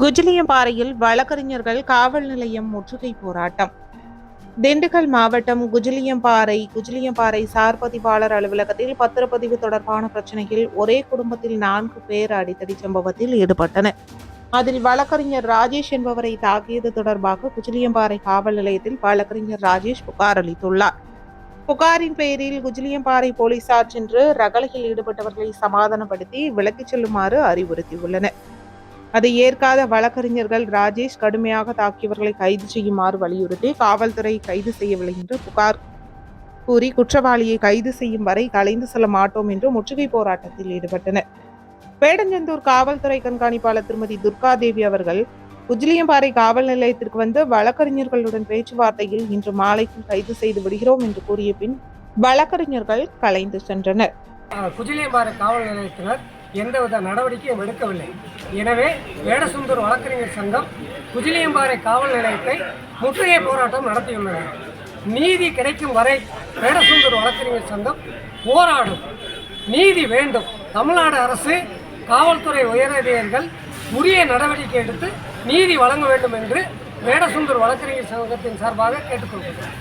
குஜிலியம்பாறையில் வழக்கறிஞர்கள் காவல் நிலையம் முற்றுகை போராட்டம். திண்டுக்கல் மாவட்டம் குஜிலியம்பாறை குஜிலியம்பாறை சார் பதிவாளர் அலுவலகத்தில் பத்திரப்பதிவு தொடர்பான பிரச்சனையில் ஒரே குடும்பத்தில் நான்கு பேர் அடித்தடி சம்பவத்தில் ஈடுபட்டனர். அதில் வழக்கறிஞர் ராஜேஷ் என்பவரை தாக்கியது தொடர்பாக குஜிலியம்பாறை காவல் நிலையத்தில் வழக்கறிஞர் ராஜேஷ் புகார் அளித்துள்ளார். புகாரின் பெயரில் குஜிலியம்பாறை போலீசார் சென்று ரகளையில் ஈடுபட்டவர்களை சமாதானப்படுத்தி விலக்கிச் செல்லுமாறு அறிவுறுத்தியுள்ளனர். அதை ஏற்காத வழக்கறிஞர்கள் ராஜேஷ் கடுமையாக தாக்கியவர்களை கைது செய்யுமாறு வலியுறுத்தி காவல்துறை கைது செய்யவில்லை என்று புகார் கூறி குற்றவாளியை கைது செய்யும் வரை கலைந்து செல்ல மாட்டோம் என்று முற்றுகை போராட்டத்தில் ஈடுபட்டனர். வேடஞ்சந்தூர் காவல்துறை கண்காணிப்பாளர் திருமதி துர்காதேவி அவர்கள் குஜிலியம்பாறை காவல் நிலையத்திற்கு வந்து வழக்கறிஞர்களுடன் பேச்சுவார்த்தையில் இன்று மாலைக்குள் கைது செய்து விடுகிறோம் என்று கூறிய பின் வழக்கறிஞர்கள் கலைந்து சென்றனர். குஜிலியம்பாறை காவல் நிலையத்தினர் எந்தவித நடவடிக்கையும் எடுக்கவில்லை. எனவே வேடசுந்தூர் வழக்கறிஞர் சங்கம் குஜிலியம்பாறை காவல் நிலையத்தை முற்றுகை போராட்டம் நடத்தியுள்ளது. நீதி கிடைக்கும் வரை வேடசுந்தூர் வழக்கறிஞர் சங்கம் போராடும். நீதி வேண்டும். தமிழ்நாடு அரசு காவல்துறை உயரதிகாரிகள் உரிய நடவடிக்கை எடுத்து நீதி வழங்க வேண்டும் என்று வேடசுந்தூர் வழக்கறிஞர் சங்கத்தின் சார்பாக கேட்டுக்கொள்கிறேன்.